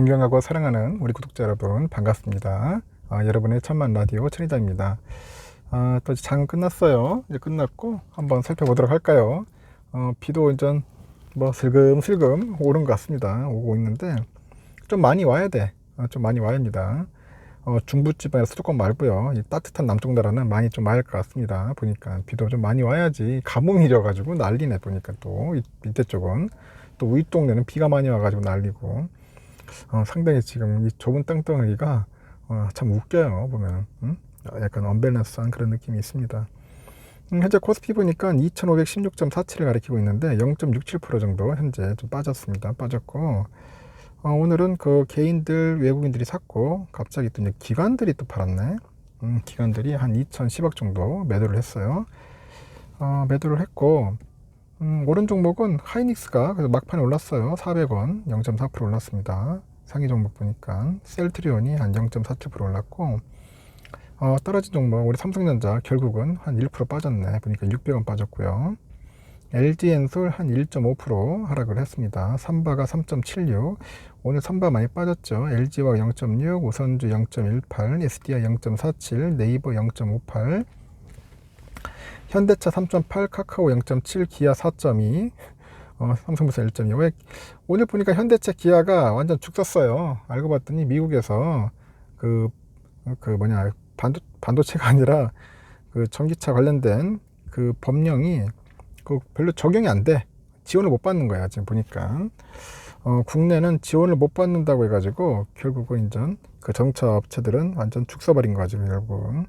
존경하고 사랑하는 우리 구독자 여러분 반갑습니다. 아, 여러분의 천만 라디오 천희자입니다. 아, 또 장 끝났어요. 이제 끝났고 한번 살펴보도록 할까요? 어, 비도 이제 뭐 슬금슬금 오는 것 같습니다. 오고 있는데 좀 많이 와야 돼. 어, 좀 많이 와야 합니다. 어, 중부지방에서 수도권 말고요. 이 따뜻한 남쪽 나라는 많이 좀 와야 할 것 같습니다. 보니까 비도 좀 많이 와야지 가뭄이 져가지고 난리네 보니까 또이 밑에 쪽은 또 윗동네는 비가 많이 와가지고 난리고 어, 상당히 지금 이 좁은 땅덩어리가 어, 참 웃겨요 보면 음? 약간 언밸런스한 그런 느낌이 있습니다. 음, 현재 코스피 보니까 2516.47을 가리키고 있는데 0.67% 정도 현재 좀 빠졌습니다. 빠졌고 어, 오늘은 그 개인들 외국인들이 샀고 갑자기 또 이제 기관들이 또 팔았네. 음, 기관들이 한 2,010억 정도 매도를 했어요. 어, 매도를 했고 음, 오른 종목은 하이닉스가 그래서 막판에 올랐어요. 400원 0.4% 올랐습니다. 상위 종목 보니까 셀트리온이 한 0.47% 올랐고 어, 떨어진 종목 우리 삼성전자 결국은 한 1% 빠졌네. 보니까 600원 빠졌고요. LG엔솔 한 1.5% 하락을 했습니다. 삼바가 3.76. 오늘 삼바 많이 빠졌죠. LG와 0.6, 우선주 0.18, SDI 0.47, 네이버 0.58, 현대차 3.8, 카카오 0.7, 기아 4.2, 어, 삼성부사 1.2. 왜 오늘 보니까 현대차, 기아가 완전 죽 썼어요. 알고 봤더니 미국에서 그, 그 뭐냐 반도 반도체가 아니라 그 전기차 관련된 그 법령이 그 별로 적용이 안 돼. 지원을 못 받는 거야 지금 보니까. 어, 국내는 지원을 못 받는다고 해가지고 결국은 이제 그 정차 업체들은 완전 죽서버린 거지 결국.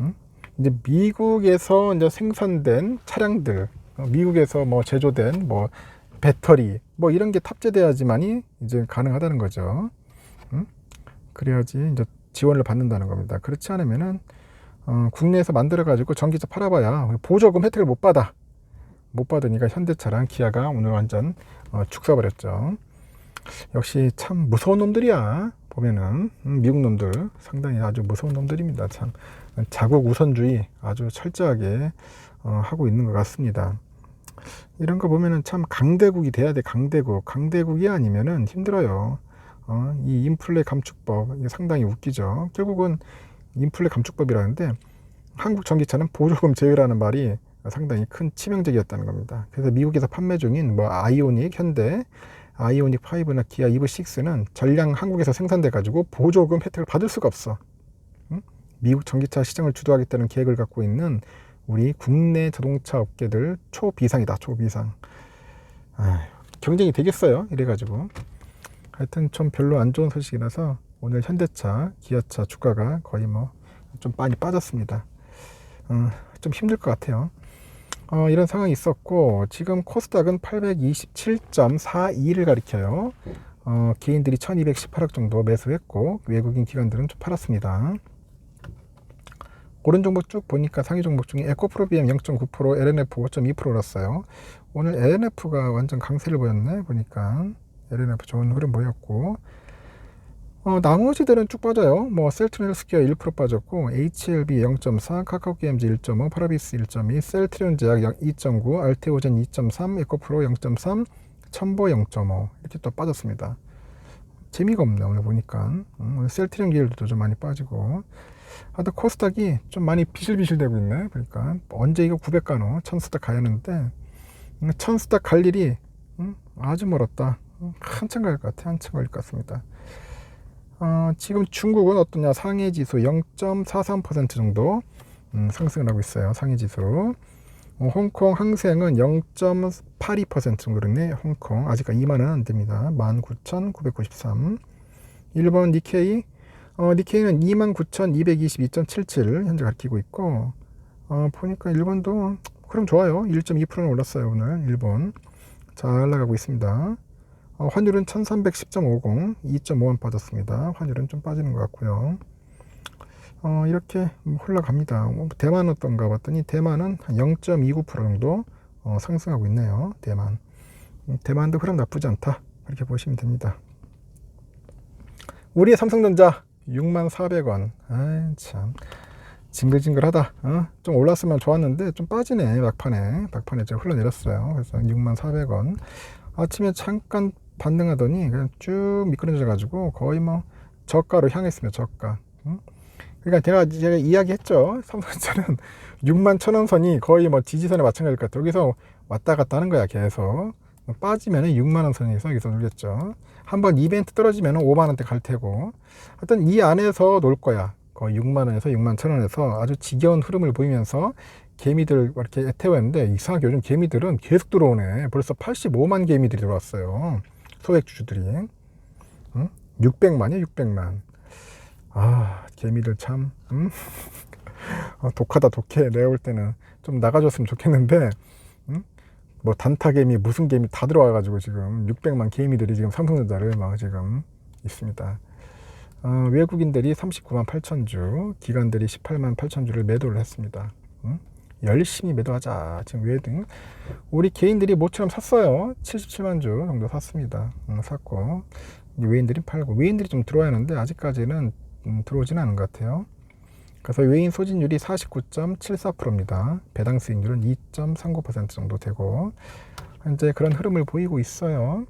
응? 이제 미국에서 이제 생산된 차량들, 어, 미국에서 뭐 제조된 뭐 배터리 뭐 이런 게 탑재돼야지만이 이제 가능하다는 거죠. 응? 그래야지 이제 지원을 받는다는 겁니다. 그렇지 않으면은 어, 국내에서 만들어 가지고 전기차 팔아봐야 보조금 혜택을 못 받아. 못 받으니까 현대차랑 기아가 오늘 완전 어, 죽사버렸죠. 역시 참 무서운 놈들이야. 보면은 음, 미국 놈들 상당히 아주 무서운 놈들입니다. 참 자국 우선주의 아주 철저하게 어, 하고 있는 것 같습니다. 이런 거 보면은 참 강대국이 돼야 돼. 강대국. 강대국이 아니면은 힘들어요. 어, 이 인플레 감축법 이게 상당히 웃기죠. 결국은 인플레 감축법이라는데 한국 전기차는 보조금 제외라는 말이 상당히 큰 치명적이었다는 겁니다. 그래서 미국에서 판매 중인 뭐 아이오닉, 현대, 아이오닉 5나 기아 EV6는 전량 한국에서 생산돼 가지고 보조금 혜택을 받을 수가 없어. 응? 미국 전기차 시장을 주도하겠다는 계획을 갖고 있는 우리 국내 자동차 업계들 초비상이다, 초비상. 아휴, 경쟁이 되겠어요, 이래가지고. 하여튼 좀 별로 안 좋은 소식이라서 오늘 현대차, 기아차 주가가 거의 뭐 좀 많이 빠졌습니다. 어, 좀 힘들 것 같아요. 어, 이런 상황이 있었고 지금 코스닥은 827.42를 가리켜요. 어, 개인들이 1218억 정도 매수했고 외국인 기관들은 좀 팔았습니다. 오른 종목 쭉 보니까 상위 종목 중에 에코프로비엠 0.9%, LNF 5.2% 올랐어요. 오늘 LNF가 완전 강세를 보였네 보니까 LNF 좋은 흐름 보였고 어, 나머지들은 쭉 빠져요. 뭐 셀트리온스퀘어 1% 빠졌고 HLB 0.4, 카카오 게임즈 1.5, 파라비스 1.2, 셀트리온 제약 2.9, 알테오젠 2.3, 에코프로 0.3, 첨보 0.5 이렇게 또 빠졌습니다. 재미가 없네 오늘 보니까 음, 셀트리온 기업도 좀 많이 빠지고 하여튼 코스닥이 좀 많이 비실비실 되고 있네 그러니까 언제 이거 900 가노? 천스닥 가야 하는데 음, 천스닥 갈 일이 음, 아주 멀었다. 음, 한참 갈 것 같아. 한참 걸릴 것 같습니다. 어, 지금 중국은 어떠냐? 상해 지수 0.43% 정도 음, 상승을 하고 있어요. 상해 지수. 어, 홍콩 항생은 0.82% 정도 그렇네. 홍콩. 아직 2만 원 안 됩니다. 19,993 일본 니케이 어, 니케이는 29,222.77 현재 가리키고 있고 어, 보니까 일본도 그럼 좋아요. 1.2%는 올랐어요 오늘 일본. 잘 나가고 있습니다. 어, 환율은 1310.50 2.5원 빠졌습니다. 환율은 좀 빠지는 것 같고요. 어, 이렇게 흘러갑니다. 뭐 대만 어떤가 봤더니 대만은 0.29% 정도 어, 상승하고 있네요 대만. 음, 대만도 흐름 나쁘지 않다. 그렇게 보시면 됩니다. 우리의 삼성전자 64,400원 아 참 징글징글하다 어? 좀 올랐으면 좋았는데 좀 빠지네 막판에 막판에 좀 흘러내렸어요 그래서 64,400원 아침에 잠깐 반등하더니 그냥 쭉 미끄러져 가지고 거의 뭐 저가로 향했습니다. 저가. 응? 그러니까 제가 제가 이야기했죠. 삼성전자는 6만 천 원 선이 거의 뭐 지지선에 마찬가지일 것 같아요. 여기서 왔다 갔다 하는 거야 계속. 빠지면은 6만 원 선에서 여기서 놀겠죠. 한번 이벤트 떨어지면은 5만 원대 갈 테고. 하여튼 이 안에서 놀 거야. 거의 6만 원에서 6만 천 원에서 아주 지겨운 흐름을 보이면서 개미들 이렇게 태웠는데 이상하게 요즘 개미들은 계속 들어오네. 벌써 85만 개미들이 들어왔어요. 소액 주주들이. 응? 600만이야 600만. 아 개미들 참 음? 어, 독하다 독해. 내가 볼 때는 좀 나가줬으면 좋겠는데 음? 뭐 단타 개미 무슨 개미 다 들어와가지고 지금 600만 개미들이 지금 삼성전자를 막 지금 있습니다. 어, 외국인들이 39만 8천 주, 기관들이 18만 8천 주를 매도를 했습니다. 음? 열심히 매도하자. 지금 외등 우리 개인들이 모처럼 샀어요. 77만 주 정도 샀습니다. 음, 샀고 외인들이 팔고 외인들이 좀 들어와야 하는데 아직까지는 음, 들어오지는 않은 것 같아요. 그래서 외인 소진율이 49.74%입니다. 배당 수익률은 2.39% 정도 되고 현재 그런 흐름을 보이고 있어요.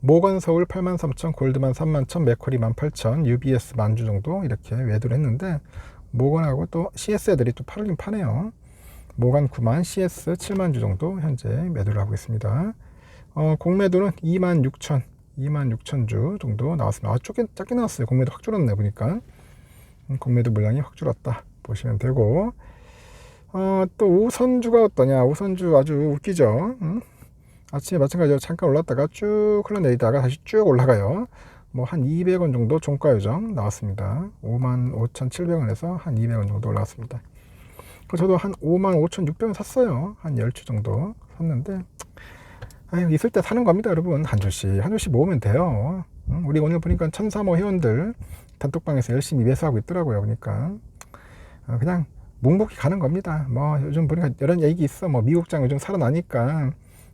모건 서울 83,000, 골드만 31,000, 맥쿼리 18,000, UBS 만주 정도 이렇게 매도를 했는데 모건하고 또 CS 애들이 또 팔긴 파네요. 모건 9만, CS 7만 주 정도 현재 매도를 하고 있습니다. 어, 공매도는 2만 6천, 2만 6천 주 정도 나왔습니다. 아, 쪼개, 작게 나왔어요. 공매도 확 줄었네, 보니까. 음, 공매도 물량이 확 줄었다. 보시면 되고. 어, 또 우선주가 어떠냐. 우선주 아주 웃기죠. 음? 아침에 마찬가지로 잠깐 올랐다가 쭉 흘러내리다가 다시 쭉 올라가요. 뭐 한 200원 정도 종가 요정 나왔습니다. 5만 5,700원에서 한 200원 정도 올라왔습니다. 그 저도 한 5만 5,600원 샀어요. 한 10주 정도 샀는데 아유, 있을 때 사는 겁니다, 여러분. 한 주씩 한 주씩 모으면 돼요. 응? 우리 오늘 보니까 1,300 회원들 단톡방에서 열심히 매수하고 있더라고요. 어, 그냥 묵묵히 가는 겁니다. 뭐 요즘 보니까 이런 얘기 있어. 뭐 미국장 요즘 살아나니까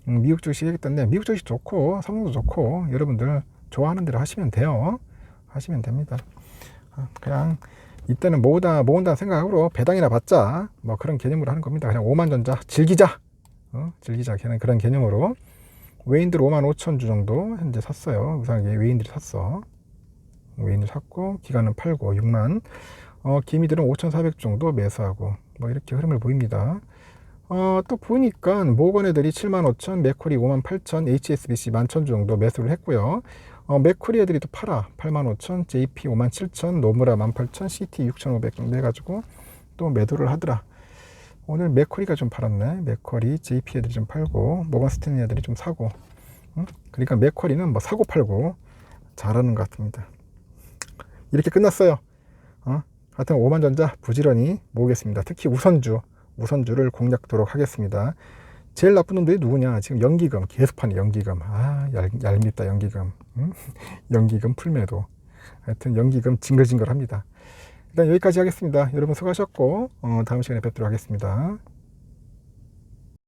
음, 미국 주식 얘기했던데 미국 주식 좋고 삼성도 좋고 여러분들 좋아하는 대로 하시면 돼요. 하시면 됩니다. 어, 그냥 이때는 모으다 모은다 생각으로 배당이나 받자 뭐 그런 개념으로 하는 겁니다. 그냥 5만 전자 즐기자. 어? 즐기자 그냥 그런 개념으로 외인들 5만 5천 주 정도 현재 샀어요. 우상하게 외인들이 샀어. 외인들 샀고 기간은 팔고 6만 어, 기미들은 5,400 정도 매수하고 뭐 이렇게 흐름을 보입니다. 어, 또 보니까 모건 애들이 7만 5천, 맥쿼리 5만 8천, HSBC 1만 1천 정도 매수를 했고요. 어, 맥쿼리 애들이 또 팔아 8만 5천, JP 5만 7천, 노무라 1만 8천, CT 6,500 정도 해가지고 또 매도를 하더라. 오늘 맥쿼리가 좀 팔았네. 맥쿼리, JP 애들이 좀 팔고 모건 스탠리 애들이 좀 사고. 응? 그러니까 맥쿼리는 뭐 사고 팔고 잘하는 것 같습니다. 이렇게 끝났어요. 어? 하여튼 5만 전자 부지런히 모으겠습니다. 특히 우선주. 우선주를 공략하도록 하겠습니다. 제일 나쁜 놈들이 누구냐? 지금 연기금 계속 파네 연기금. 아 얄, 얄밉다 연기금. 응? 연기금 풀매도. 하여튼 연기금 징글징글합니다. 일단 여기까지 하겠습니다. 여러분 수고하셨고 어, 다음 시간에 뵙도록 하겠습니다.